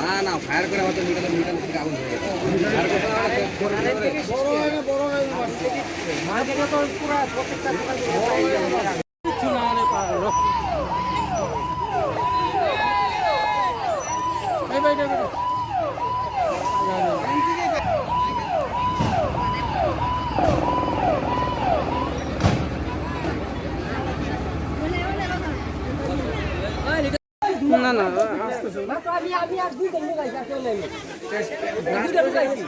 না না ফায়ার করে হয়তো মিটাতে মিটাতে থেকে আগুন ধরে যাবে আমি আমি আর দুই দিন লাগাইছি আর কেউ নাই। দুইটা লাগাইছি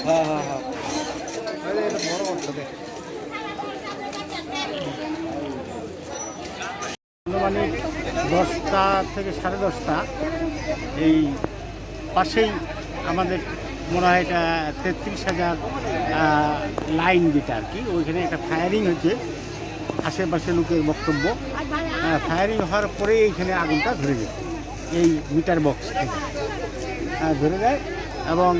হ্যাঁ হ্যাঁ হ্যাঁ। আনুমানিক দশটা থেকে সাড়ে দশটা। এই পাশেই আমাদের মনে হয় এটা তেত্রিশ হাজার লাইন যেটা আর কি, ওইখানে একটা ফায়ারিং হচ্ছে, আশেপাশে লোকের বক্তব্য। ফায়ারিং হওয়ার পরে এইখানে আগুনটা ধরে যায়, এই মিটার বক্স থেকে। ধরে দেয় এবং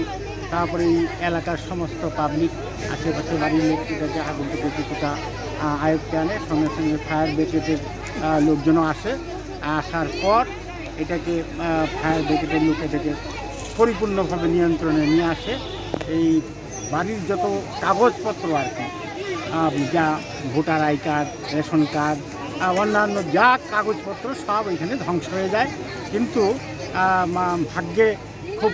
তারপরে এই এলাকার সমস্ত পাবলিক আশেপাশে বাড়ির লোক আগুন থেকে কিছুটা আয়ত্তে আনে, সঙ্গে সঙ্গে ফায়ার ব্রিগেডের আহ, লোকজনও আসে। আসার পর এটাকে ফায়ার ব্রিগেডের লোক এটাকে পরিপূর্ণভাবে নিয়ন্ত্রণে নিয়ে আসে। এই বাড়ির যত কাগজপত্র আর কি যা voter I card ration card অন্যান্য যা কাগজপত্র সব এখানে ধ্বংস হয়ে যায়। কিন্তু ভাগ্যে খুব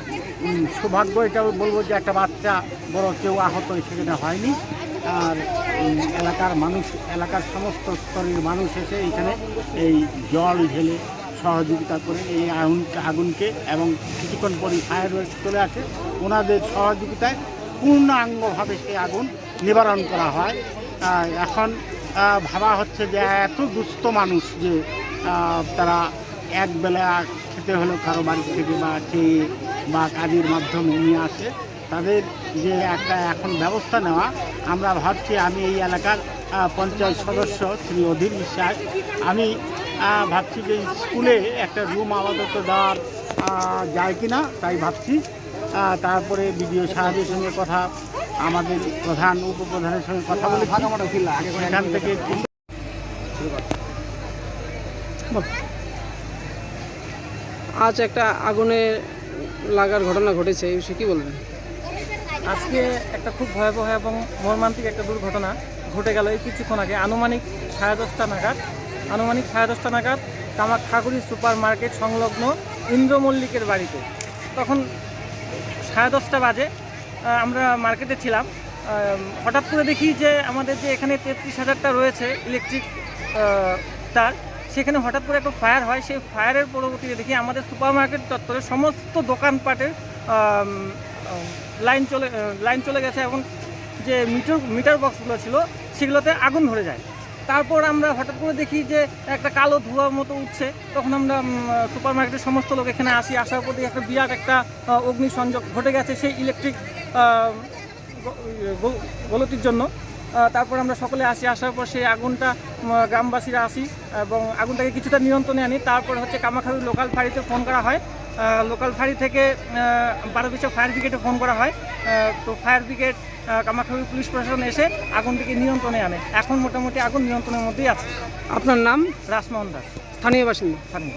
সৌভাগ্য এটা বলব যে একটা বাচ্চা বড় কেউ আহত সেখানে হয়নি। আর এলাকার মানুষ, এলাকার সমস্ত স্তরের মানুষ এসে এখানে এই জল ঢেলে সহযোগিতা করে এই আগুন, আগুনকে এবং কিছুক্ষণ পরে ফায়ার চলে আসে। ওনাদের সহযোগিতায় পূর্ণাঙ্গভাবে সেই আগুন নিবারণ করা হয়। এখন ভাবা হচ্ছে যে এত দুস্থ মানুষ যে তারা এক বেলা খেতে হলো কারও বাড়ি থেকে বা খেয়ে বা কাজের মাধ্যমে নিয়ে আসে। তাদের যে একটা এখন ব্যবস্থা নেওয়া, আমরা ভাবছি আমি এই এলাকার পঞ্চায়েত সদস্য শ্রী অধীর বিশ্বাস। আমি ভাবছি যে স্কুলে একটা রুম আপাতত দেওয়ার যায় কি না তাই ভাবছি। তারপরে বিডিও সাহেবের সঙ্গে কথা, আমাদের প্রধান, উপপ্রধানের সঙ্গে কথা বলে এখান থেকে আজ একটা আগুনে লাগার ঘটনা ঘটেছে এই বিষয়ে কি বলবেন? আজকে একটা খুব ভয়াবহ এবং মর্মান্তিক একটা দুর্ঘটনা ঘটে গেল এই কিছুক্ষণ আগে। আনুমানিক সাড়ে দশটা নাগাদ, আনুমানিক সাড়ে দশটা নাগাদ কামাখ্যাগুড়ি সুপার মার্কেট সংলগ্ন ইন্দ্র মল্লিকের বাড়িতে। তখন সাড়ে দশটা বাজে আমরা মার্কেটে ছিলাম। হঠাৎ করে দেখি যে আমাদের যে এখানে তেত্রিশ হাজারটা রয়েছে ইলেকট্রিক তার, সেখানে হঠাৎ করে একটা ফায়ার হয়। সেই ফায়ারের পরবর্তীতে দেখি আমাদের সুপার মার্কেট চত্বরে সমস্ত দোকানপাটের লাইন চলে লাইন চলে গেছে এবং যে মিটার মিটার বক্সগুলো ছিল সেগুলোতে আগুন ধরে যায়। তারপর আমরা হঠাৎ করে দেখি যে একটা কালো ধোঁয়ার মতো উঠছে। তখন আমরা সুপার মার্কেটের সমস্ত লোক এখানে আসি। আসার পর একটা বিরাট একটা আহ, অগ্নিসংযোগ ঘটে গেছে সেই ইলেকট্রিক গলতির জন্য। তারপর আমরা সকলে আসি। আসার পর সেই আগুনটা গ্রামবাসীরা আসি এবং আগুনটাকে কিছুটা নিয়ন্ত্রণে আনি। তারপর হচ্ছে কামাখাবি লোকাল ফাঁড়িতে ফোন করা হয়। লোকাল ফাঁড়ি থেকে বারো বারোবিশা ফায়ার ব্রিগেডে ফোন করা হয়। তো ফায়ার ব্রিগেড কামাখাবি পুলিশ প্রশাসন এসে আগুনটিকে নিয়ন্ত্রণে আনে। এখন মোটামুটি আগুন নিয়ন্ত্রণের মধ্যেই আছে। আপনার নাম? রাসমোহন দাস। স্থানীয় বাসিন্দা? স্থানীয়।